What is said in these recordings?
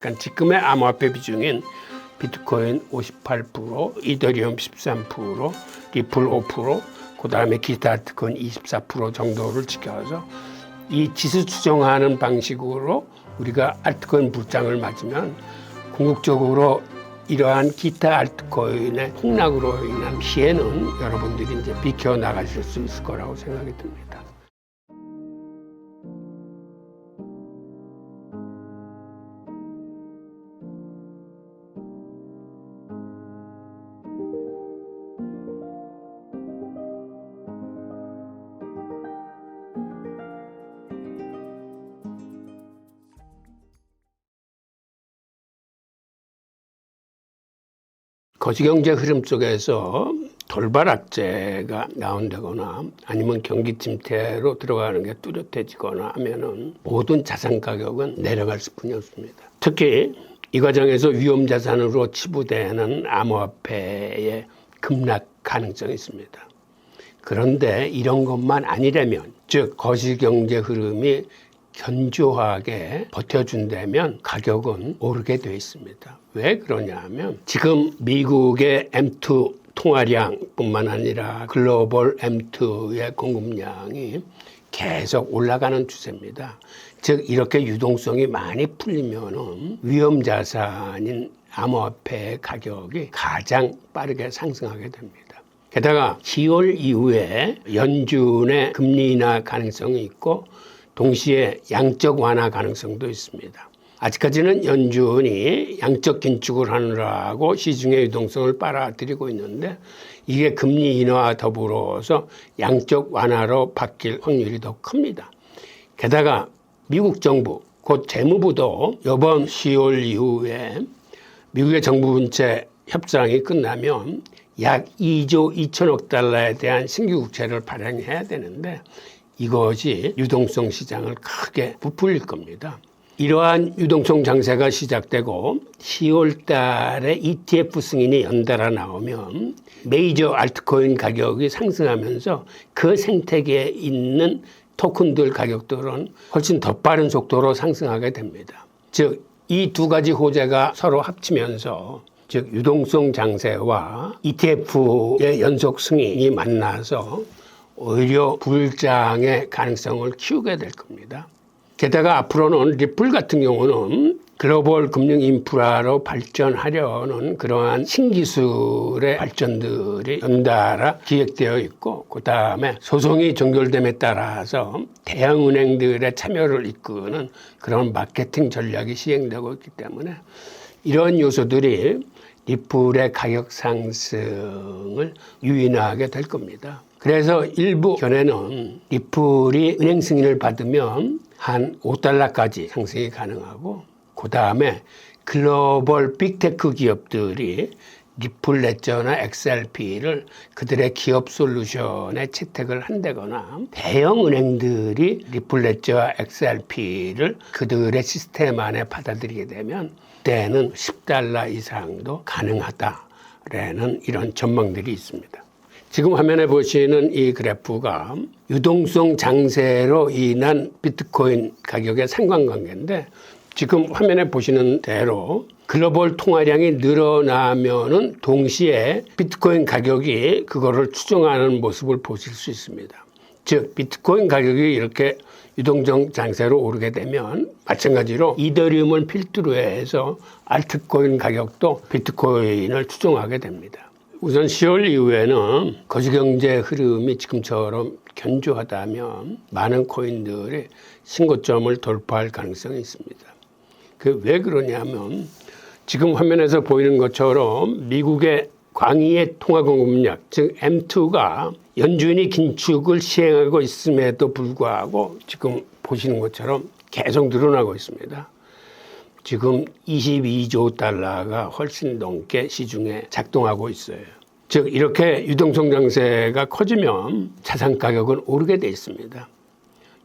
그러니까 지금의 암호화폐 비중인 비트코인 58%, 이더리움 13%, 리플 5%, 그 다음에 기타 알트코인 24% 정도를 지켜서 이 지수 추정하는 방식으로 우리가 알트코인 불장을 맞으면 궁극적으로 이러한 기타 알트코인의 폭락으로 인한 피해는 여러분들이 이제 비켜 나가실 수 있을 거라고 생각이 듭니다. 거시경제 흐름 속에서 돌발 악재가 나온다거나 아니면 경기 침체로 들어가는 게 뚜렷해지거나 하면은 모든 자산 가격은 내려갈 수뿐이 없습니다. 특히 이 과정에서 위험 자산으로 치부되는 암호화폐의 급락 가능성이 있습니다. 그런데 이런 것만 아니라면 즉 거시경제 흐름이 견조하게 버텨준다면 가격은 오르게 돼 있습니다. 왜 그러냐 하면 지금 미국의 M2 통화량뿐만 아니라 글로벌 M2의 공급량이 계속 올라가는 추세입니다. 즉 이렇게 유동성이 많이 풀리면은 위험 자산인 암호화폐 가격이 가장 빠르게 상승하게 됩니다. 게다가 10월 이후에 연준의 금리 인하 가능성이 있고 동시에 양적 완화 가능성도 있습니다. 아직까지는 연준이 양적 긴축을 하느라고 시중의 유동성을 빨아들이고 있는데 이게 금리 인하와 더불어서 양적 완화로 바뀔 확률이 더 큽니다. 게다가 미국 정부, 곧 재무부도 이번 10월 이후에 미국의 정부 분채 협상이 끝나면 약 2조 2천억 달러에 대한 신규 국채를 발행해야 되는데 이것이 유동성 시장을 크게 부풀릴 겁니다. 이러한 유동성 장세가 시작되고 10월 달에 ETF 승인이 연달아 나오면 메이저 알트코인 가격이 상승하면서 그 생태계에 있는 토큰들 가격들은 훨씬 더 빠른 속도로 상승하게 됩니다. 즉, 이 두 가지 호재가 서로 합치면서 즉 유동성 장세와 ETF의 연속 승인이 만나서 오히려 불장의 가능성을 키우게 될 겁니다. 게다가 앞으로는 리플 같은 경우는 글로벌 금융 인프라로 발전하려는 그러한 신기술의 발전들이 연달아 기획되어 있고 그 다음에 소송이 종결됨에 따라서 대형은행들의 참여를 이끄는 그런 마케팅 전략이 시행되고 있기 때문에 이런 요소들이 리플의 가격 상승을 유인하게 될 겁니다. 그래서 일부 견해는 리플이 은행 승인을 받으면 한 5달러까지 상승이 가능하고 그 다음에 글로벌 빅테크 기업들이 리플 레저나 XRP를 그들의 기업 솔루션에 채택을 한다거나 대형 은행들이 리플 레저와 XRP를 그들의 시스템 안에 받아들이게 되면 때는 10달러 이상도 가능하다라는 이런 전망들이 있습니다. 지금 화면에 보시는 이 그래프가 유동성 장세로 인한 비트코인 가격의 상관관계인데 지금 화면에 보시는 대로 글로벌 통화량이 늘어나면은 동시에 비트코인 가격이 그거를 추정하는 모습을 보실 수 있습니다. 즉 비트코인 가격이 이렇게 유동성 장세로 오르게 되면 마찬가지로 이더리움을 필두로 해서 알트코인 가격도 비트코인을 추정하게 됩니다. 우선 10월 이후에는 거시경제 흐름이 지금처럼 견조하다면 많은 코인들이 신고점을 돌파할 가능성이 있습니다. 그 왜 그러냐면 지금 화면에서 보이는 것처럼 미국의 광의의 통화 공급량, 즉 M2가 연준이 긴축을 시행하고 있음에도 불구하고 지금 보시는 것처럼 계속 늘어나고 있습니다. 지금 22조 달러가 훨씬 넘게 시중에 작동하고 있어요. 즉 이렇게 유동성 장세가 커지면 자산 가격은 오르게 돼 있습니다.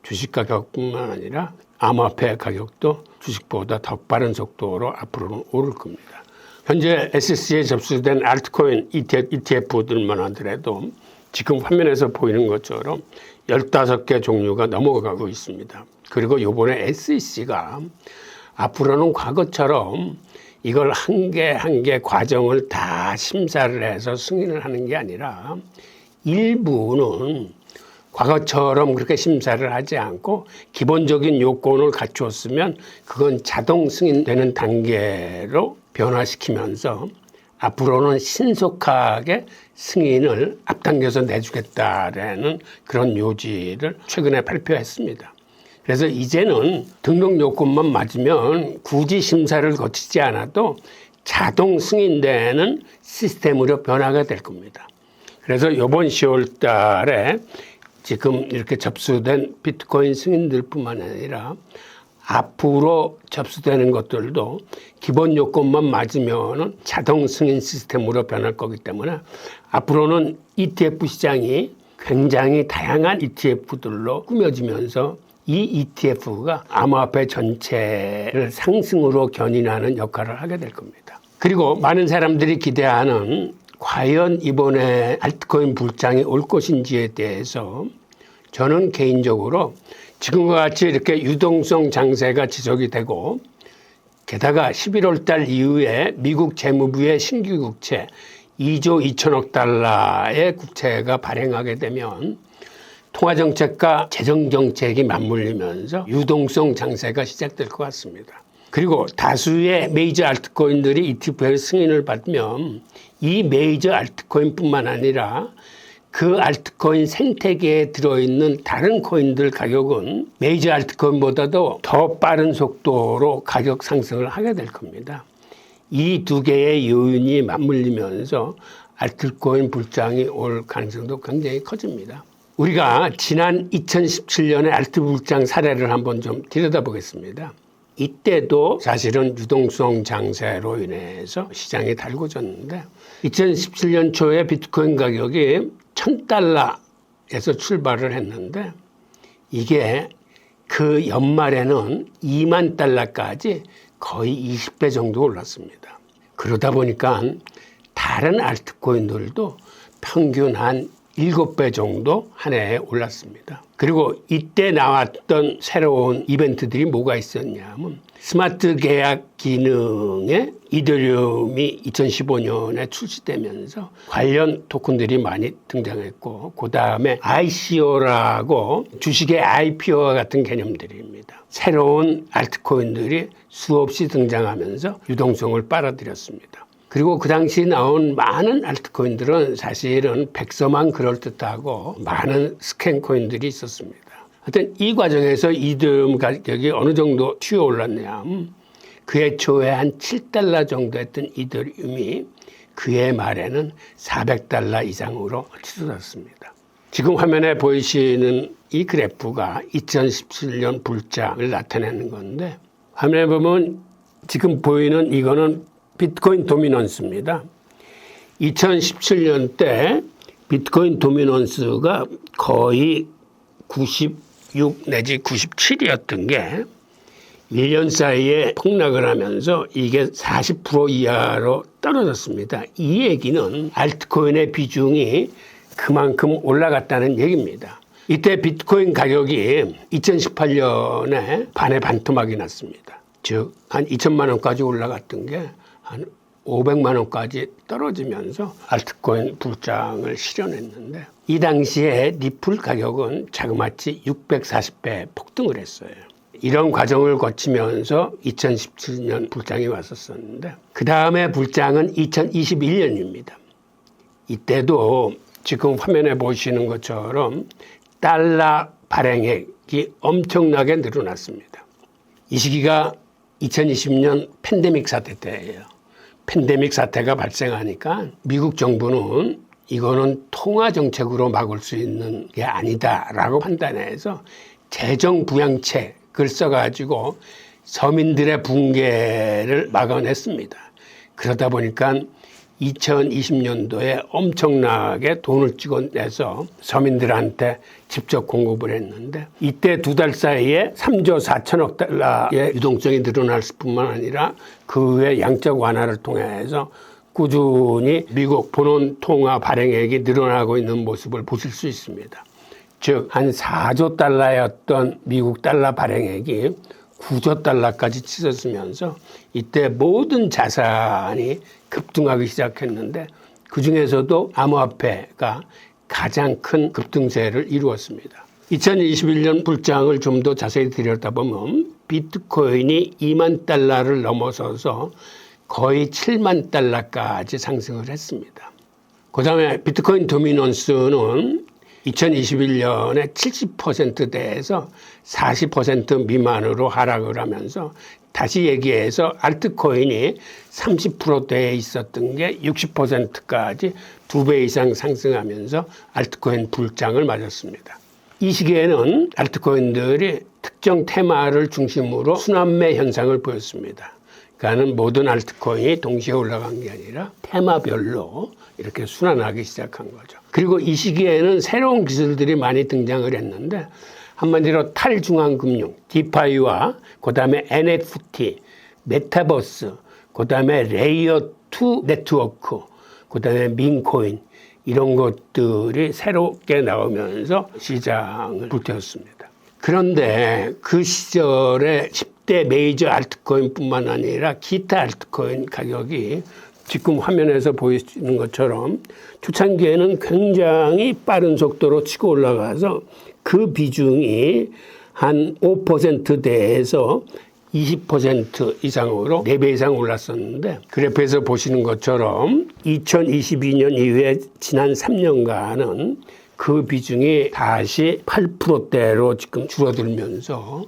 주식 가격뿐만 아니라 암호화폐 가격도 주식보다 더 빠른 속도로 앞으로는 오를 겁니다. 현재 SEC에 접수된 알트코인 ETF들만 하더라도 지금 화면에서 보이는 것처럼 15개 종류가 넘어가고 있습니다. 그리고 요번에 SEC가 앞으로는 과거처럼 이걸 한 개 한 개 과정을 다 심사를 해서 승인을 하는 게 아니라 일부는 과거처럼 그렇게 심사를 하지 않고 기본적인 요건을 갖추었으면 그건 자동 승인되는 단계로 변화시키면서 앞으로는 신속하게 승인을 앞당겨서 내주겠다라는 그런 요지를 최근에 발표했습니다. 그래서 이제는 등록 요건만 맞으면 굳이 심사를 거치지 않아도 자동 승인되는 시스템으로 변화가 될 겁니다. 그래서 이번 10월 달에 지금 이렇게 접수된 비트코인 승인들 뿐만 아니라 앞으로 접수되는 것들도 기본 요건만 맞으면 자동 승인 시스템으로 변할 거기 때문에 앞으로는 ETF 시장이 굉장히 다양한 ETF들로 꾸며지면서 이 ETF가 암호화폐 전체를 상승으로 견인하는 역할을 하게 될 겁니다. 그리고 많은 사람들이 기대하는 과연 이번에 알트코인 불장이 올 것인지에 대해서 저는 개인적으로 지금과 같이 이렇게 유동성 장세가 지속이 되고 게다가 11월 달 이후에 미국 재무부의 신규 국채 2조 2천억 달러의 국채가 발행하게 되면 통화정책과 재정정책이 맞물리면서 유동성 장세가 시작될 것 같습니다. 그리고 다수의 메이저 알트코인들이 ETF의 승인을 받으면 이 메이저 알트코인뿐만 아니라 그 알트코인 생태계에 들어있는 다른 코인들 가격은 메이저 알트코인보다도 더 빠른 속도로 가격 상승을 하게 될 겁니다. 이 두 개의 요인이 맞물리면서 알트코인 불장이 올 가능성도 굉장히 커집니다. 우리가 지난 2017년의 알트 불장 사례를 한번 좀 들여다보겠습니다. 이때도 사실은 유동성 장세로 인해서 시장이 달궈졌는데 2017년 초에 비트코인 가격이 1000달러에서 출발을 했는데 이게 그 연말에는 2만 달러까지 거의 20배 정도 올랐습니다. 그러다 보니까 다른 알트코인들도 평균 한 7배 정도 한 해에 올랐습니다. 그리고 이때 나왔던 새로운 이벤트들이 뭐가 있었냐면 스마트 계약 기능에 이더리움이 2015년에 출시되면서 관련 토큰들이 많이 등장했고 그 다음에 ICO라고 주식의 IPO와 같은 개념들입니다. 새로운 알트코인들이 수없이 등장하면서 유동성을 빨아들였습니다. 그리고 그 당시 나온 많은 알트코인들은 사실은 백서만 그럴듯하고 많은 스캔 코인들이 있었습니다. 하여튼 이 과정에서 이듬 가격이 어느 정도 튀어 올랐냐 그해 초에 한 7달러 정도 했던 이더리움이 그해 말에는 400달러 이상으로 치솟았습니다. 지금 화면에 보이시는 이 그래프가 2017년 불장을 나타내는 건데 화면에 보면 지금 보이는 이거는 비트코인 도미넌스입니다. 2017년 때 비트코인 도미넌스가 거의 96 내지 97이었던 게 1년 사이에 폭락을 하면서 이게 40% 이하로 떨어졌습니다. 이 얘기는 알트코인의 비중이 그만큼 올라갔다는 얘기입니다. 이때 비트코인 가격이 2018년에 반에 반토막이 났습니다. 즉, 한 2천만 원까지 올라갔던 게 한 500만 원까지 떨어지면서 알트코인 불장을 실현했는데 이 당시에 리플 가격은 자그마치 640배 폭등을 했어요. 이런 과정을 거치면서 2017년 불장이 왔었었는데 그 다음에 불장은 2021년입니다. 이때도 지금 화면에 보시는 것처럼 달러 발행액이 엄청나게 늘어났습니다. 이 시기가 2020년 팬데믹 사태 때예요. 팬데믹 사태가 발생하니까 미국 정부는 이거는 통화 정책으로 막을 수 있는 게 아니다라고 판단해서 재정 부양책을 써가지고 서민들의 붕괴를 막아냈습니다. 그러다 보니까 2020년도에 엄청나게 돈을 찍어내서 서민들한테 직접 공급을 했는데 이때 두 달 사이에 3조 4천억 달러의 유동성이 늘어날 뿐만 아니라 그 외 양적 완화를 통해서 꾸준히 미국 본원 통화 발행액이 늘어나고 있는 모습을 보실 수 있습니다. 즉, 한 4조 달러였던 미국 달러 발행액이 9조 달러까지 치솟으면서 이때 모든 자산이 급등하기 시작했는데 그 중에서도 암호화폐가 가장 큰 급등세를 이루었습니다. 2021년 불장을 좀 더 자세히 들여다보면 비트코인이 2만 달러를 넘어서서 거의 7만 달러까지 상승을 했습니다. 그 다음에 비트코인 도미넌스는 2021년에 70%대에서 40% 미만으로 하락을 하면서 다시 얘기해서 알트코인이 30%대에 있었던 게 60%까지 두 배 이상 상승하면서 알트코인 불장을 맞았습니다. 이 시기에는 알트코인들이 특정 테마를 중심으로 순환매 현상을 보였습니다. 그러니까는 모든 알트코인이 동시에 올라간 게 아니라 테마별로 이렇게 순환하기 시작한 거죠. 그리고 이 시기에는 새로운 기술들이 많이 등장을 했는데 한마디로 탈중앙금융, 디파이와 그다음에 NFT, 메타버스, 그다음에 레이어 2 네트워크, 그다음에 민코인 이런 것들이 새롭게 나오면서 시장을 불태웠습니다. 그런데 그 시절에 10대 메이저 알트코인뿐만 아니라 기타 알트코인 가격이 지금 화면에서 보이시는 것처럼 초창기에는 굉장히 빠른 속도로 치고 올라가서 그 비중이 한 5%대에서 20% 이상으로 4배 이상 올랐었는데 그래프에서 보시는 것처럼 2022년 이후에 지난 3년간은 그 비중이 다시 8%대로 지금 줄어들면서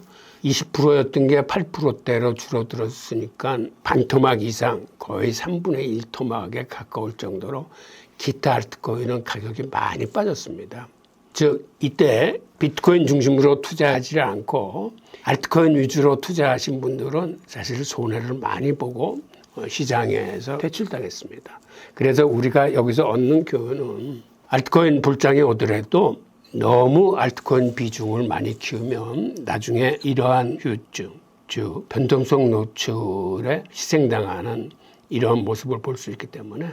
20%였던 게 8%대로 줄어들었으니까 반 토막 이상 거의 3분의 1 토막에 가까울 정도로 기타 알트코인은 가격이 많이 빠졌습니다. 즉 이때 비트코인 중심으로 투자하지 않고 알트코인 위주로 투자하신 분들은 사실 손해를 많이 보고 어, 시장에서 퇴출당했습니다. 그래서 우리가 여기서 얻는 교훈은 알트코인 불장이 오더라도 너무 알트코인 비중을 많이 키우면 나중에 이러한 후유증, 즉 변동성 노출에 희생당하는 이러한 모습을 볼 수 있기 때문에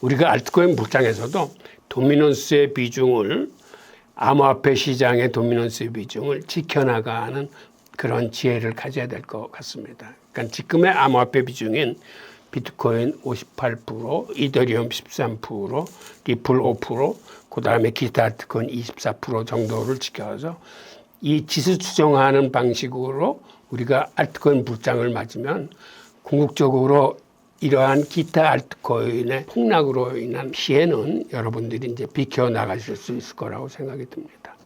우리가 알트코인 불장에서도 도미넌스의 비중을 암호화폐 시장의 도미넌스의 비중을 지켜나가는 그런 지혜를 가져야 될 것 같습니다. 그러니까 지금의 암호화폐 비중인 비트코인 58%, 이더리움 13%, 리플 5%, 그 다음에 기타 알트코인 24% 정도를 지켜서 이 지수 추정하는 방식으로 우리가 알트코인 불장을 맞으면 궁극적으로 이러한 기타 알트코인의 폭락으로 인한 피해는 여러분들이 이제 비켜 나가실 수 있을 거라고 생각이 듭니다.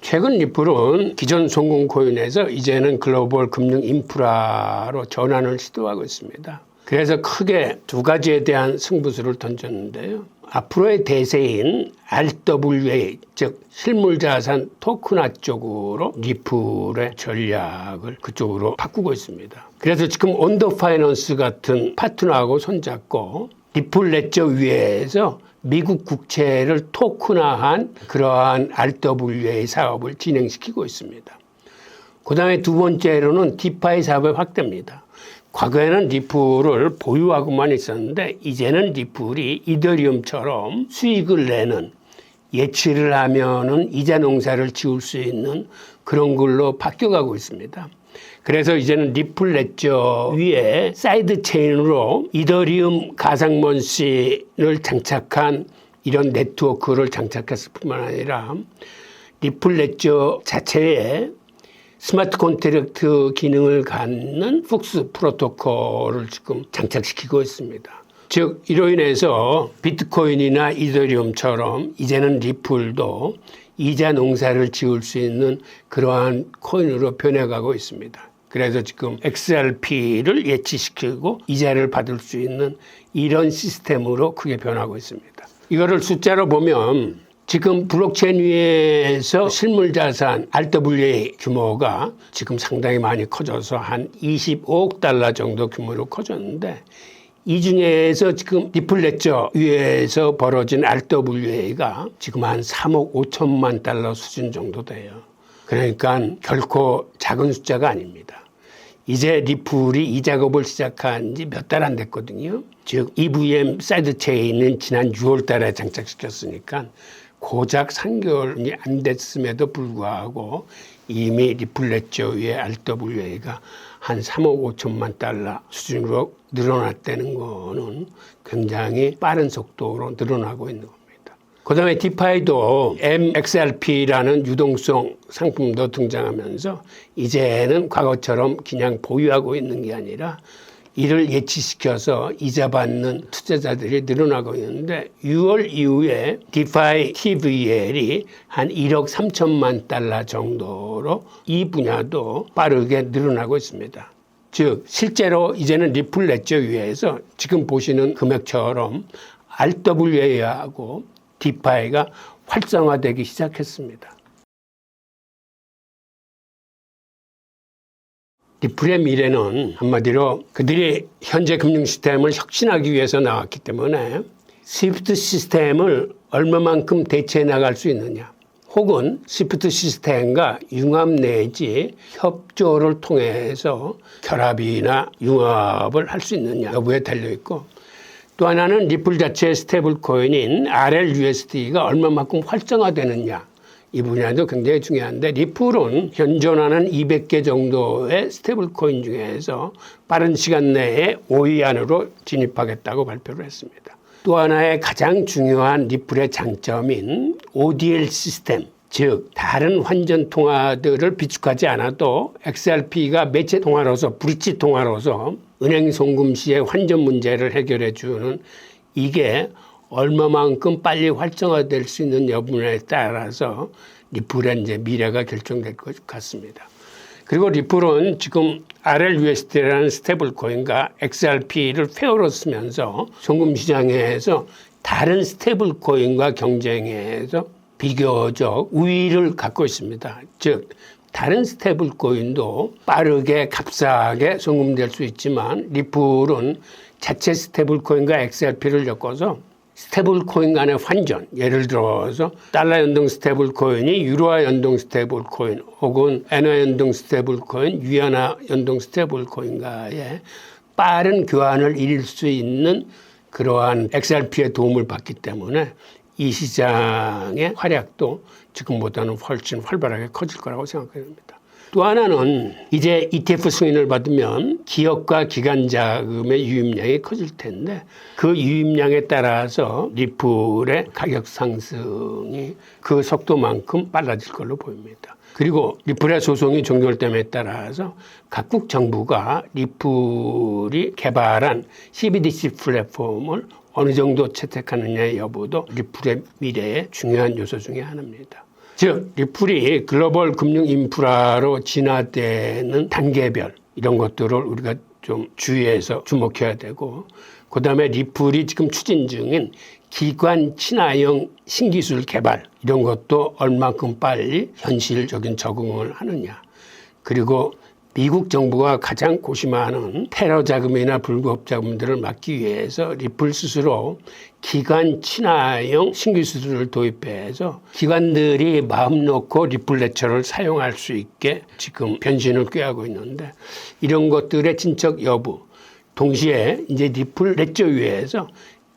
최근 리플은 기존 성공 코인에서 이제는 글로벌 금융 인프라로 전환을 시도하고 있습니다. 그래서 크게 두 가지에 대한 승부수를 던졌는데요. 앞으로의 대세인 RWA, 즉 실물자산 토큰화 쪽으로 리플의 전략을 그쪽으로 바꾸고 있습니다. 그래서 지금 온더 파이낸스 같은 파트너하고 손잡고 리플 레저 위에서 미국 국채를 토큰화한 그러한 RWA 사업을 진행시키고 있습니다. 그 다음에 두 번째로는 디파이 사업의 확대입니다. 과거에는 리플을 보유하고만 있었는데 이제는 리플이 이더리움처럼 수익을 내는 예치를 하면은 이자 농사를 지을 수 있는 그런 걸로 바뀌어가고 있습니다. 그래서 이제는 리플 레저 위에 사이드 체인으로 이더리움 가상먼시를 장착한 이런 네트워크를 장착했을 뿐만 아니라 리플 레저 자체에 스마트 콘트랙트 기능을 갖는 푹스 프로토콜을 지금 장착시키고 있습니다. 즉 이로 인해서 비트코인이나 이더리움처럼 이제는 리플도 이자 농사를 지을 수 있는 그러한 코인으로 변해가고 있습니다. 그래서 지금 XRP를 예치시키고 이자를 받을 수 있는 이런 시스템으로 크게 변하고 있습니다. 이거를 숫자로 보면 지금 블록체인 위에서 실물 자산 RWA 규모가 지금 상당히 많이 커져서 한 25억 달러 정도 규모로 커졌는데 이 중에서 지금 리플레저 위에서 벌어진 RWA가 지금 한 3억 5천만 달러 수준 정도 돼요. 그러니까 결코 작은 숫자가 아닙니다. 이제 리플이 이 작업을 시작한 지 몇 달 안 됐거든요. 즉 EVM 사이드 체인은 지난 6월 달에 장착시켰으니까 고작 3개월이 안 됐음에도 불구하고 이미 리플렛저의 RWA가 한 3억 5천만 달러 수준으로 늘어났다는 거는 굉장히 빠른 속도로 늘어나고 있는 겁니다. 그 다음에 디파이도 MXRP라는 유동성 상품도 등장하면서 이제는 과거처럼 그냥 보유하고 있는 게 아니라 이를 예치시켜서 이자 받는 투자자들이 늘어나고 있는데 6월 이후에 디파이 TVL이 한 1억 3천만 달러 정도로 이 분야도 빠르게 늘어나고 있습니다. 즉 실제로 이제는 리플 렛저 위에서 지금 보시는 금액처럼 RWA하고 디파이가 활성화되기 시작했습니다. 리플의 미래는 한마디로 그들이 현재 금융 시스템을 혁신하기 위해서 나왔기 때문에 스위프트 시스템을 얼마만큼 대체해 나갈 수 있느냐 혹은 스위프트 시스템과 융합 내지 협조를 통해서 결합이나 융합을 할 수 있느냐 여부에 달려 있고 또 하나는 리플 자체의 스테이블 코인인 RLUSD가 얼마만큼 활성화되느냐 이 분야도 굉장히 중요한데 리플은 현존하는 200개 정도의 스테이블 코인 중에서 빠른 시간 내에 5위 안으로 진입하겠다고 발표를 했습니다. 또 하나의 가장 중요한 리플의 장점인 ODL 시스템 즉 다른 환전 통화들을 비축하지 않아도 XRP가 매체 통화로서 브릿지 통화로서 은행 송금 시의 환전 문제를 해결해 주는 이게 얼마만큼 빨리 활성화될 수 있는 여부에 따라서 리플의 이제 미래가 결정될 것 같습니다. 그리고 리플은 지금 RLUSD라는 스테이블 코인과 XRP를 페어로 쓰면서 송금 시장에서 다른 스테이블 코인과 경쟁해서 비교적 우위를 갖고 있습니다. 즉 다른 스테이블 코인도 빠르게 값싸게 송금될 수 있지만 리플은 자체 스테이블 코인과 XRP를 엮어서 스테이블 코인 간의 환전, 예를 들어서 달러 연동 스테이블 코인이 유로화 연동 스테이블 코인 혹은 엔화 연동 스테이블 코인, 위안화 연동 스테이블 코인과의 빠른 교환을 이룰 수 있는 그러한 XRP의 도움을 받기 때문에 이 시장의 활약도 지금보다는 훨씬 활발하게 커질 거라고 생각합니다. 또 하나는 이제 ETF 승인을 받으면 기업과 기관 자금의 유입량이 커질 텐데 그 유입량에 따라서 리플의 가격 상승이 그 속도만큼 빨라질 걸로 보입니다. 그리고 리플의 소송이 종결됨에 따라서 각국 정부가 리플이 개발한 CBDC 플랫폼을 어느 정도 채택하느냐의 여부도 리플의 미래의 중요한 요소 중의 하나입니다. 즉 리플이 글로벌 금융 인프라로 진화되는 단계별 이런 것들을 우리가 좀 주의해서 주목해야 되고 그 다음에 리플이 지금 추진 중인 기관 친화형 신기술 개발 이런 것도 얼만큼 빨리 현실적인 적응을 하느냐. 그리고 미국 정부가 가장 고심하는 테러 자금이나 불법 자금들을 막기 위해서 리플 스스로 기관 친화형 신기술을 도입해서 기관들이 마음 놓고 리플 레처를 사용할 수 있게 지금 변신을 꾀하고 있는데 이런 것들의 진척 여부 동시에 이제 리플 레처 위에서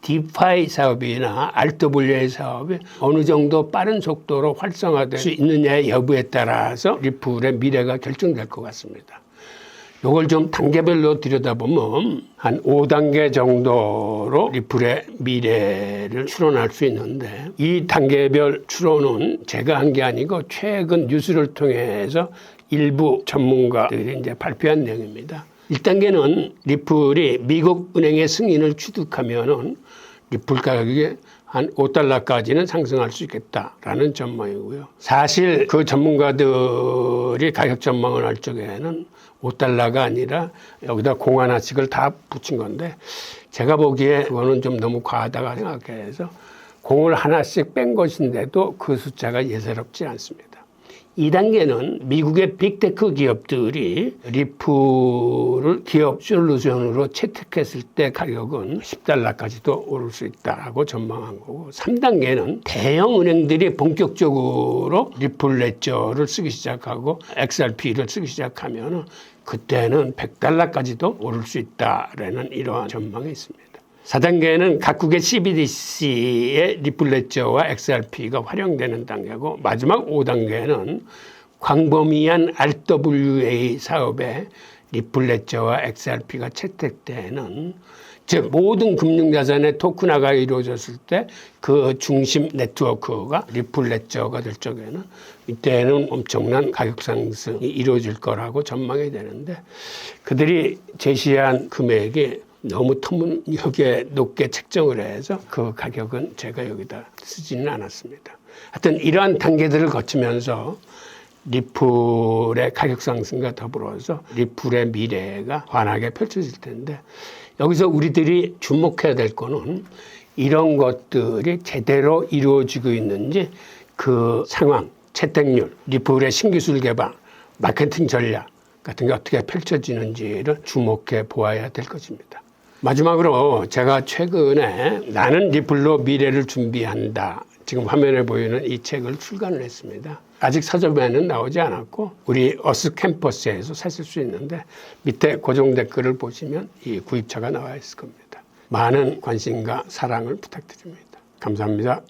디파이 사업이나 RWA 사업이 어느 정도 빠른 속도로 활성화될 수 있느냐의 여부에 따라서 리플의 미래가 결정될 것 같습니다. 이걸 좀 단계별로 들여다보면 한 5단계 정도로 리플의 미래를 추론할 수 있는데 이 단계별 추론은 제가 한 게 아니고 최근 뉴스를 통해서 일부 전문가들이 이제 발표한 내용입니다. 1단계는 리플이 미국 은행의 승인을 취득하면은 리플 가격이 한 5달러까지는 상승할 수 있겠다라는 전망이고요. 사실 그 전문가들이 가격 전망을 할 적에는 5달러가 아니라 여기다 공 하나씩을 다 붙인 건데 제가 보기에 그거는 좀 너무 과하다고 생각해서 공을 하나씩 뺀 것인데도 그 숫자가 예사롭지 않습니다. 2단계는 미국의 빅테크 기업들이 리플을 기업 솔루션으로 채택했을 때 가격은 10달러까지도 오를 수 있다고 전망한 거고 3단계는 대형 은행들이 본격적으로 리플 레저를 쓰기 시작하고 XRP를 쓰기 시작하면 그때는 100달러까지도 오를 수 있다라는 이러한 전망이 있습니다. 4단계는 각국의 CBDC의 리플레저와 XRP가 활용되는 단계고 마지막 5단계는 광범위한 RWA 사업에 리플레저와 XRP가 채택되는 즉 모든 금융자산의 토큰화가 이루어졌을 때 그 중심 네트워크가 리플레저가 될 적에는 이때는 엄청난 가격 상승이 이루어질 거라고 전망이 되는데 그들이 제시한 금액이 너무 터무니없게 높게 책정을 해서 그 가격은 제가 여기다 쓰지는 않았습니다. 하여튼 이러한 단계들을 거치면서 리플의 가격 상승과 더불어서 리플의 미래가 환하게 펼쳐질 텐데 여기서 우리들이 주목해야 될 거는 이런 것들이 제대로 이루어지고 있는지 그 상황, 채택률, 리플의 신기술 개발, 마케팅 전략 같은 게 어떻게 펼쳐지는지를 주목해 보아야 될 것입니다. 마지막으로 제가 최근에 나는 리플로 미래를 준비한다. 지금 화면에 보이는 이 책을 출간을 했습니다. 아직 서점에는 나오지 않았고 우리 어스 캠퍼스에서 사실 수 있는데 밑에 고정 댓글을 보시면 이 구입처가 나와 있을 겁니다. 많은 관심과 사랑을 부탁드립니다. 감사합니다.